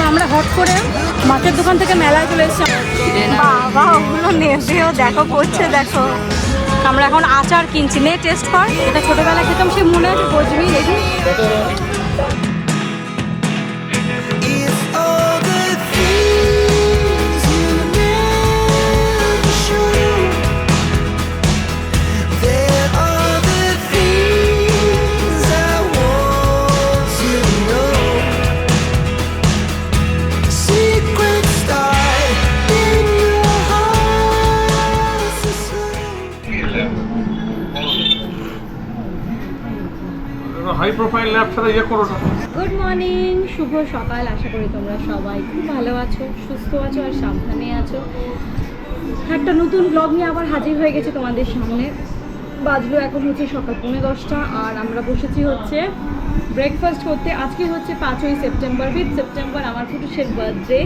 তো আমরা হট করে মাছের দোকান থেকে মেলায় চলে এসেছি। বাবা ওগুলো দেখো করছে দেখো। আমরা এখন আচার কিনছি। নে টেস্ট কর এটা ছোটবেলায় খেতাম সে মনে আছে বসবি দেখি। ইয়ে গুড মর্নিং শুভ সকাল, আশা করি তোমরা সবাই খুব ভালো আছো, সুস্থ আছো আর সাবধানে আছো। একটা নতুন ব্লগ নিয়ে আবার হাজির হয়ে গেছে তোমাদের সামনে। বাজলো এখন হচ্ছে সকাল পৌনে দশটা, আর আমরা বসেছি হচ্ছে ব্রেকফাস্ট করতে। আজকে হচ্ছে পাঁচই সেপ্টেম্বর ফিফ সেপ্টেম্বর আমার ফুটুসের বার্থডে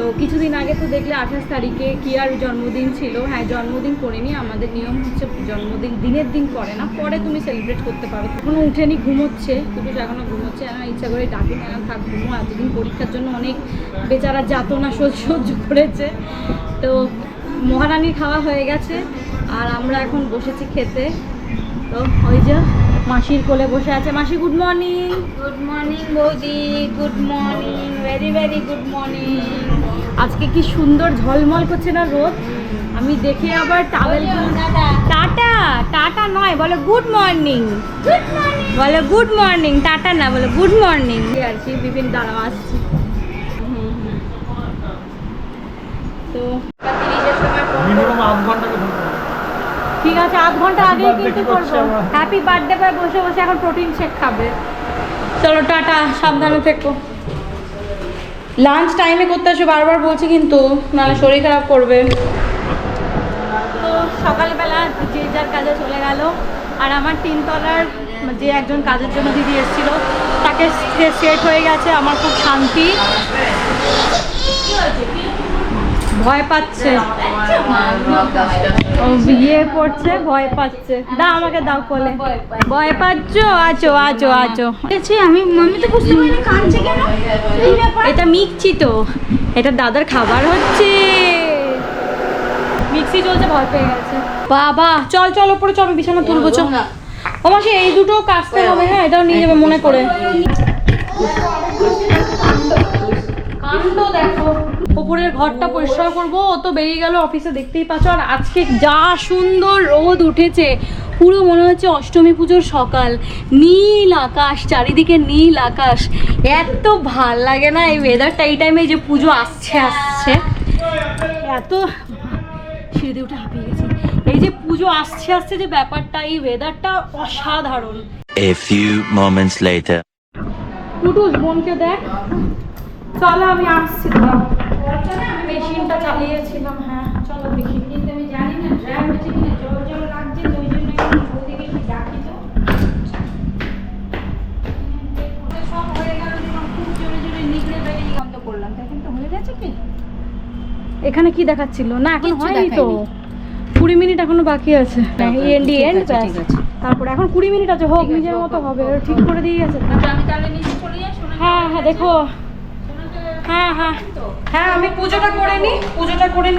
তো কিছুদিন আগে তো দেখলে আঠাশ তারিখে কিয়ার জন্মদিন ছিল। হ্যাঁ জন্মদিন করিনি আমাদের নিয়ম হচ্ছে জন্মদিন, দিনের দিন করে না, পরে তুমি সেলিব্রেট করতে পারো। এখনও উঠেনি, ঘুমোচ্ছে ফুটুস এখনও ঘুমোচ্ছে আমার ইচ্ছা করে ডাকি না থাক, ঘুমো এতদিন পরীক্ষার জন্য অনেক বেচারা যাতনা সহ্য করেছে। তো মহারানীর খাওয়া হয়ে গেছে, আর আমরা এখন বসেছি খেতে। তো ওই যে মাসির কোলে বসে আছে। মাসি গুড মর্নিং গুড মর্নিং বৌদি good morning very very good morning আজকে কি সুন্দর ঝলমল করছে না রোদ? আমি দেখে আবার টাওয়েল টাটা টাটা নয় বলে গুড মর্নিং গুড বলে গুড মর্নিং টাটা না বলে গুড মর্নিং আর কি বিভিন্ন দাঁড়াও আসছি। হুম, হুম। তো। ঠিক আছে আধ ঘণ্টা আগে কিন্তু করব। হ্যাপি বার্থডে পায় বসে বসে এখন প্রোটিন শেক খাবে। চলো টাটা সাবধানে থেকো। লাঞ্চ টাইমে করতে আসো বারবার বলছি কিন্তু নাহলে শরীর খারাপ করবে। তো সকালবেলা যে যার কাজে চলে গেল আর আমার তিনতলার যে একজন কাজের জন্য দিদি এসেছিল তাকে সেট হয়ে গেছে আমার খুব শান্তি। ভয় পাচ্ছে। বিয়ে পড়ছে ভয় পাচ্ছে। দাও আমাকে দাও কোলে। ভয় পাচ্ছ? আছো আছো আছো। আমি আমি তো বুঝতে পারিনি, কাঁদছে কেন? এটা মিক্সি তো। এটা দাদার খাবার হচ্ছে। মিক্সি চলছে, ভয় পেয়ে গেছে। বাবা, চল চল, ওপরে চল বিছানা তুলবো, চল। ও মাসি, এই দুটো কাচতে হবে হ্যাঁ এটাও নিয়ে যাবে মনে করে। কাণ্ড দেখো। উপরের ঘরটা পরিষ্কার করব। ও তো বেরিয়ে গেল অফিসে দেখতেই পাচ্ছ। আর আজকে যা সুন্দর রোদ উঠেছে পুরো মনে হচ্ছে অষ্টমী পুজোর সকাল। নীল আকাশ চারিদিকে নীল আকাশ। এত ভালো লাগে না এই ওয়েদারটা এই টাইমে যে পুজো আসছে আসছে। এত সিঁড়ি উঠে হাঁপিয়ে গেছি। এই যে পুজো আসছে আসছে যে ব্যাপারটা এই ওয়েদারটা অসাধারণ। A few moments later. বোনকে দেখ। চলো আমি আসছি মেশিনটা চালিয়েছিলাম হ্যাঁ চলো দেখি। কিন্তু আমি জানি না ড্রাই হচ্ছে কিনা জল জল লাগছে ওই জন্য ওদিকে একটু ডাকি তো? সব হয়ে গেল খুব জোরে জোরে নিগড়ে বেরিয়ে বন্ধ করলাম তখন তো হয়ে গেছে কি? এখানে কি দেখাচ্ছিল? না এখন হয়নি তো। কুড়ি মিনিট এখনও বাকি আছে। এন্ড এন্ড তারপরে এখন কুড়ি মিনিট আছে হোক নিজের মতো হবে ঠিক করে দিয়ে গেছে আমি তাহলে নিচে চলে যাই হ্যাঁ হ্যাঁ দেখো। হ্যাঁ হ্যাঁ। হ্যাঁ আমি পুজোটা করে নিই পুজোটা করে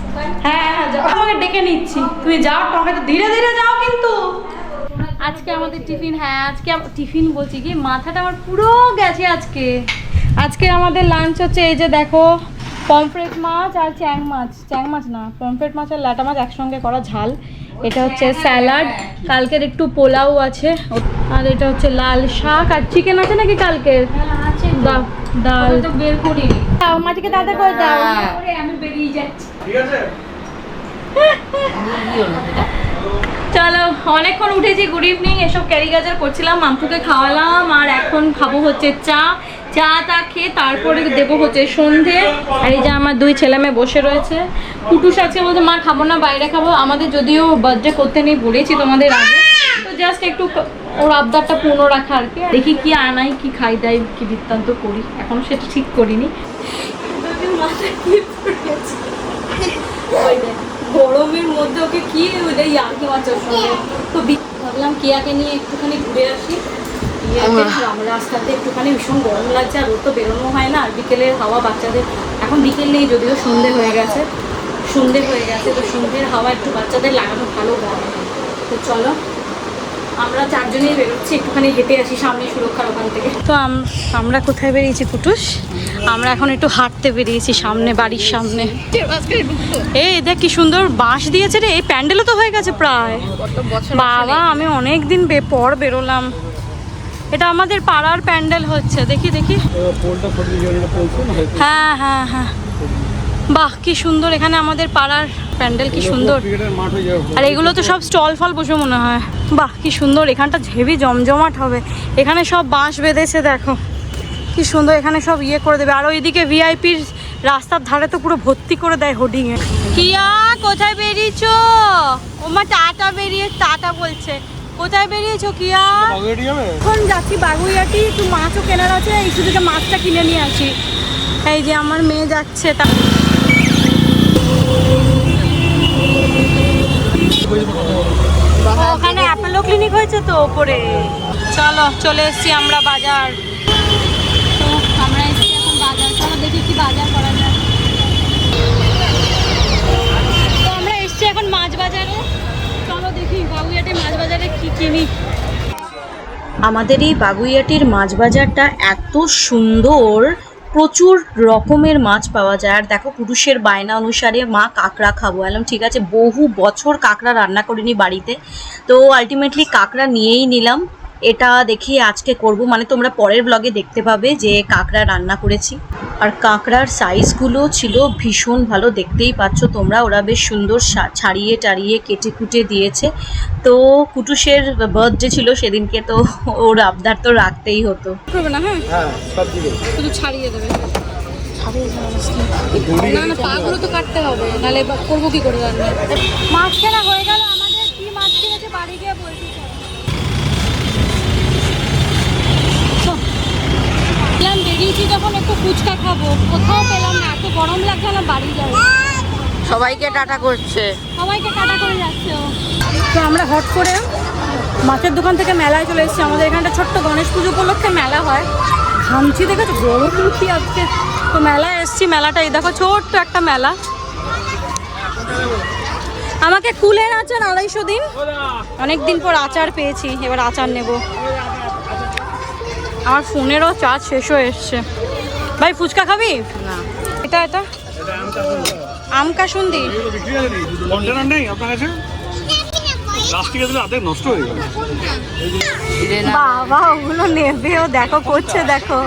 শুকাই। হ্যাঁ হ্যাঁ তোমাকে ডেকে নিচ্ছি। তুমি যাও টকে তো ধীরে ধীরে যাও কিন্তু। আজকে আমাদের টিফিন হ্যাঁ আজকে টিফিন বলছি কি মাথাটা আমার পুরো গেছে আজকে। আজকে আমাদের লাঞ্চ হচ্ছে এই যে দেখো পমফ্রেট মাছ আর চ্যাং মাছ। চ্যাং মাছ না পমফ্রেট মাছ আর লাটা মাছ একসঙ্গে করা ঝাল। এটা হচ্ছে স্যালাড কালকের একটু পোলাও আছে। আর এটা হচ্ছে লাল শাক আর চিকেন আছে নাকি কালকের? আছে দাও তো বের করি দাও মাটিকে দাদা করে দাও। আমি বেরিয়ে যাচ্ছি। ঠিক আছে? চলো অনেকক্ষণ উঠেছি গুড ইভিনিং এসব ক্যারি গাজার করছিলাম মামপুকে খাওয়ালাম আর এখন খাব হচ্ছে চা। চা তা খেয়ে তারপরে দেবো হচ্ছে সন্ধে। আর এই যে আমার দুই ছেলে মেয়ে বসে রয়েছে। কুটুস আছে বলতে মা খাব না বাইরে খাব। আমাদের যদিও বার্থডে করতে নেই বলেছি তোমাদের আগে। তো জাস্ট একটু ওর আবদারটা পূর্ণ রাখা আর কি দেখি কি আনাই কি খাই দাই কি বৃত্তান্ত করি। এখনও সেটা ঠিক করিনি। গরমের মধ্যে ওকে কি ওদের ইয়ার্কি মাচার সঙ্গে? তো ভাবলাম কেয়াকে নিয়ে একটুখানি ঘুরে আসি। রাস্তাতে একটুখানি ভীষণ গরম লাগছে আর রোদ তো বেরোনো হয় না আর বিকেলের হাওয়া বাচ্চাদের এখন বিকেল নেই যদিও সন্ধে হয়ে গেছে। সন্ধে হয়ে গেছে তো সন্ধ্যের হাওয়া একটু বাচ্চাদের লাগানো ভালো গরম। তো চলো আমরা চারজনেই বেরোচ্ছি একটুখানি হেঁটে আসি সামনে সুরক্ষার ওখান থেকে। তো আমরা কোথায় বেরিয়েছি কুটুস আমরা এখন একটু হাঁটতে বেরিয়েছি সামনে বাড়ির সামনে। এই দেখ কি সুন্দর বাঁশ দিয়েছে রে এই প্যান্ডেলও তো হয়ে গেছে প্রায়। বাবা আমি অনেক দিন পর বেরোলাম। এটা আমাদের পাড়ার প্যান্ডেল হচ্ছে দেখি দেখি। হ্যাঁ হ্যাঁ হ্যাঁ। বাহ, কি সুন্দর, এখানে আমাদের পাড়ার প্যান্ডেল, কি সুন্দর। আর এগুলো তো সব স্টল ফল বসে মনে হয়। বাহ, কি সুন্দর, এখানটা হেভি জমজমাট হবে। এখানে সব বাঁশ বেঁধেছে, দেখো। কি সুন্দর, এখানে সব ইয়ে করে দেবে। আর ওইদিকে ভিআইপির রাস্তার ধারে তো পুরো ভর্তি করে দেয় হোর্ডিং এ। কিয়া, কোথায় বেরিয়েছো? ওমা, টাটা বেরিয়ে, টাটা বলছে। কোথায় বেরিয়েছো, কিয়া? এখন যাচ্ছি বাগুইয়াটি, একটু মাছও কেনার আছে একটু থেকে মাছটা কিনে নিয়ে আসি। এই যে আমার মেয়ে যাচ্ছে, তা ওখানে অ্যাপেলো ক্লিনিক হয়েছে তো ওপরে। চলো, চলে এসেছি আমরা বাজার। তো আমরা এখন বাজার। দেখি কি বাজার করা যায়। তো আমরা এখন মাছ চলো দেখি মাছ বাজারে আমাদের এই বাগুইয়াটির মাছ বাজারটা এত সুন্দর। প্রচুর রকমের মাছ পাওয়া যায়। আর দেখো পুরুষের বায়না অনুসারে মা কাঁকড়া খাব। এলাম ঠিক আছে, বহু বছর কাঁকড়া রান্না করিনি বাড়িতে। তো আলটিমেটলি কাঁকড়া নিয়েই নিলাম। এটা দেখি আজকে করব। মানে তোমরা পরের ব্লগে দেখতে পাবে যে কাঁকড়া রান্না করেছি। আর কাঁকড়ার সাইজগুলো ছিল ভীষণ ভালো দেখতেই পাচ্ছ তোমরা। ওরা বেশ সুন্দর ছাড়িয়ে টাড়িয়ে কেটে কুটে দিয়েছে। তো কুটুসের বার্থডে ছিল সেদিনকে তো ওর আবদার তো রাখতেই হতো। না হ্যাঁ? হ্যাঁ সব দিকে শুধু ছাড়িয়ে দেবে। না না পাগুলো তো কাটতে হবে। নাহলে করব কি করে রান্না মাছ কেনা হয়ে গেল আমাদের কি মাছ কিনেছে বাড়ি গিয়ে বলছি প্ল্যান বেরিয়েছি যখন একটু ফুচকা খাব। কোথাও পেলাম না এত গরম লাগছে না বাড়ি যাব। সবাইকে টাটা করছে। সবাইকে কাটা করে যাচ্ছে তো আমরা হট করে মাছের দোকান থেকে মেলায় চলে এসেছি। আমাদের এখানটা ছোট্ট গণেশ পুজো উপলক্ষে মেলা হয়। ঘামছি দেখেছ? গরম কি আজকে? তো মেলায় এসেছি মেলাটা এই দেখো ছোট্ট একটা মেলা। আমাকে কুলের আচার আড়াইশো দিন। অনেক দিন পর আচার পেয়েছি এবার আচার নেব। আমার ফোনেরও চার্জ শেষ হয়ে এসছে। ভাই ফুচকা খাবি? না। এটা এটা। আম কাসুন্দি। কন্টেনার নেই আপনার কাছে? প্লাস্টিকে দিলে অর্ধেক নষ্ট হয়ে যাবে। বাবা ওগুলো নেবে ও দেখো করছে দেখো।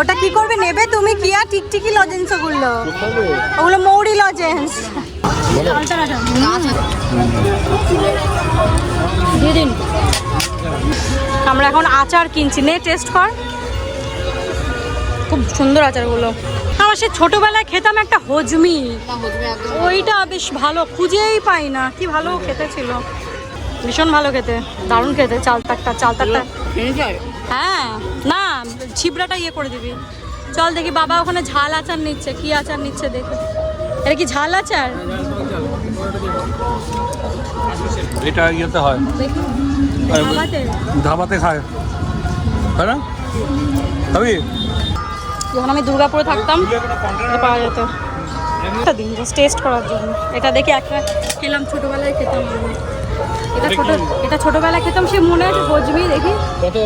ওটা কি করবে নেবে তুমি? কি আর টিকটিকি লজেন্স ওগুলো? ওগুলো মৌরি লজেন্স দিয়ে দিন। আমরা এখন আচার কিনছি। নে টেস্ট কর। খুব সুন্দর আচারগুলো। আমার সে ছোটবেলায় খেতাম একটা হজমি। ওইটা বেশ ভালো খুঁজেই পাই না। কি ভালো খেতে ছিল। ভীষণ ভালো খেতে। দারুণ খেতে চালতাকটা চালতাকটা। হ্যাঁ না ছিবড়াটা ইয়ে করে দিবি। চল দেখি বাবা ওখানে ঝাল আচার নিচ্ছে কি আচার নিচ্ছে দেখি। এটা কি ঝাল আচার? এটা ইয়েতে হয়। ধাবাতে? খায়। তাই না? যখন আমি দুর্গাপুরে থাকতাম পাওয়া যেত। একটা দিন জাস্ট টেস্ট করার জন্য। এটা দেখে একটা খেলাম ছোটবেলায় খেতাম এটা ছোট এটা ছোটবেলায় খেতাম সে মনে আছে দেখি। কত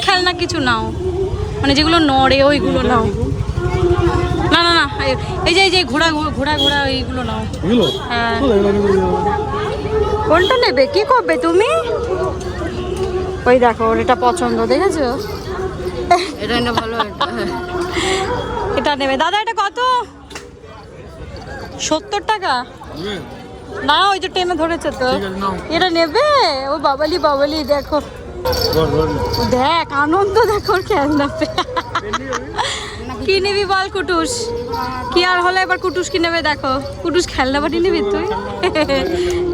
খেলনা কিছু নাও। মানে যেগুলো নড়ে ওইগুলো নাও। না না না এই- এই যে এই যে ঘোড়া ঘোড়া ঘোড়া এইগুলো নাও। হ্যাঁ। কোনটা নেবে কি করবে তুমি? ওই দেখো ওর এটা পছন্দ দেখেছ? এটা একটা ভালো। এটা নেবে। দাদা এটা কত? সত্তর টাকা? না ওই যে টেনে ধরেছে তো। এটা নেবে? ও বাবালি বাবালি দেখো। দেখ আনন্দ দেখো ওর খেলনা কি নিবি বল কুটুস? কি আর হলে এবার কুটুস কি নেবে দেখো? কুটুস খেলনা বাটি নিবি তুই?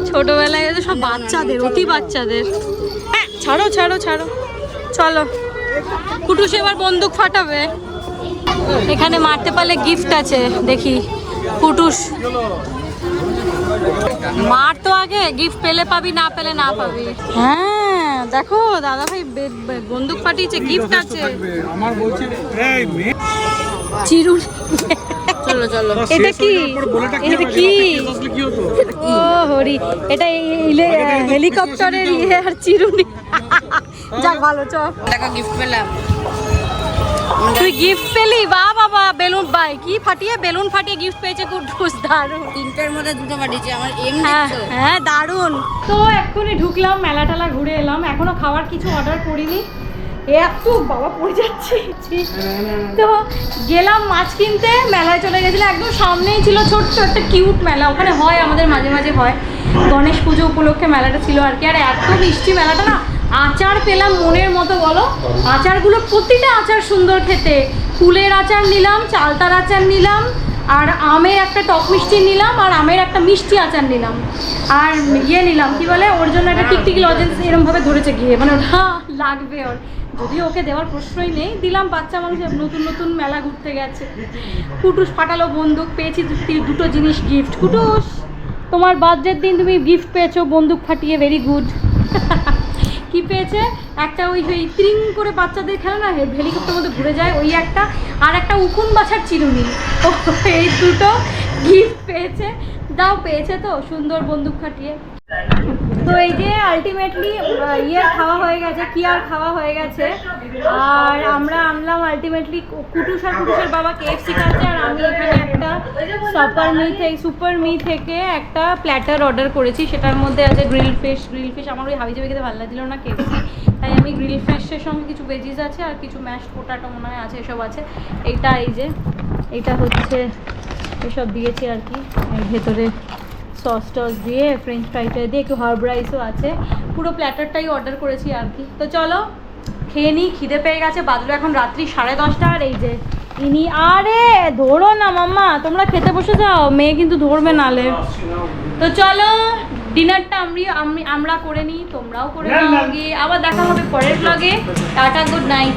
ছোটবেলায় তো সব বাচ্চাদের অতি বাচ্চাদের। হ্যাঁ ছাড়ো ছাড়ো ছাড়ো। চলো। কুটুস এবার বন্দুক ফাটাবে। এখানে মারতে পারলে গিফট আছে দেখি। কুটুস। মার তো আগে গিফট পেলে পাবি না পেলে না পাবি। হ্যাঁ দেখো দাদা ভাই বন্দুক পাঠিয়েছে গিফট আছে। আমার বলছে এই মে চিরুন। চলো চলো। এটা কি? এটা? কি? ও হরি। এটা ইলে- হেলিকপ্টারের ইয়ে আর চিরুনি। যাক ভালো চল। দেখো গিফট পেলাম। তুই গিফট পেলি? বা বাবা বেলুন বাই কি ফাটিয়ে বেলুন ফাটিয়ে গিফট পেয়েছে কুটুস দারুণ। তিনটার মধ্যে দুটো পাঠিয়েছি আমার এম হ্যাঁ হ্যাঁ দারুণ। তো এক্ষুনি ঢুকলাম মেলা টেলা ঘুরে এলাম। এখনও খাবার কিছু অর্ডার করিনি। এত বাবা পড়ে যাচ্ছি। তো গেলাম মাছ কিনতে মেলায় চলে গেছিলাম একদম সামনেই ছিল ছোট্ট একটা কিউট মেলা। ওখানে হয় আমাদের মাঝে মাঝে হয়। গণেশ পুজো উপলক্ষে মেলাটা ছিল আর কি। আর এত মিষ্টি মেলাটা না আচার পেলাম মনের মতো বলো? আচারগুলো প্রতিটা আচার সুন্দর খেতে। ফুলের আচার নিলাম চালতার আচার নিলাম আর আমের একটা টক মিষ্টি নিলাম আর আমের একটা মিষ্টি আচার নিলাম। আর ইয়ে নিলাম কি বলে? ওর জন্য একটা টিকটিকি লজেন্স এরমভাবে ধরেছে গিয়ে। মানে ওটা লাগবে ওর। যদি ওকে দেওয়ার প্রশ্নই নেই। দিলাম বাচ্চা মানুষ নতুন নতুন মেলা ঘুরতে গেছে। কুটুস ফাটালো বন্দুক পেয়েছি দুটো জিনিস গিফট কুটুস তোমার বার্থডের দিন তুমি গিফট পেয়েছ বন্দুক ফাটিয়ে ভেরি গুড কি পেয়েছে একটা ওই ওই ত্রিং করে বাচ্চাদের খেলে না হেলিকপ্টার মধ্যে ঘুরে যায় ওই একটা। আর একটা উকুন বাছার চিরুনি। এই দুটো গিফট পেয়েছে। দাও, পেয়েছে তো, সুন্দর বন্দুক খাটিয়ে। তো এই যে আলটিমেটলি ইয়ে খাওয়া হয়ে গেছে, কি আর খাওয়া হয়ে গেছে? আর আমরা আনলাম আলটিমেটলি কুটুস আর কুটুসের বাবা কেএফসি খাচ্ছে, আর আমি এখানে একটা সুপার মি থেকে সুপার মি থেকে একটা প্ল্যাটার অর্ডার করেছি। সেটার মধ্যে আছে গ্রিল ফিশ গ্রিল ফিশ আমার ওই হাবি জাবি খেতে ভালো লাগছিল না কেএফসি তাই আমি গ্রিল ফিশের সঙ্গে কিছু ভেজিস আছে আর কিছু ম্যাশ পোটাটো মনে হয় আছে, এসব আছে। এইটা এই যে, এইটা হচ্ছে এসব দিয়েছি আর কি। ভেতরে সস টস দিয়ে ফ্রেঞ্চ ফ্রাইটা দিয়ে, একটু হার্ব রাইসও আছে। পুরো প্ল্যাটারটাই অর্ডার করেছি আর কি। তো চলো খেয়ে নিই খিদে পেয়ে গেছে বাদলু এখন রাত্রি সাড়ে দশটা আর এই যে ইনি আরে ধরো না মাম্মা তোমরা খেতে বসে যাও মেয়ে কিন্তু ধরবে নালে। তো চলো ডিনারটা আমি আমি আমরা করে নিই তোমরাও করে নিই আবার দেখা হবে পরের ব্লগে tata good night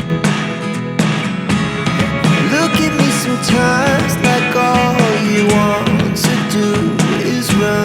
Look at me sometimes like all you want to do is run.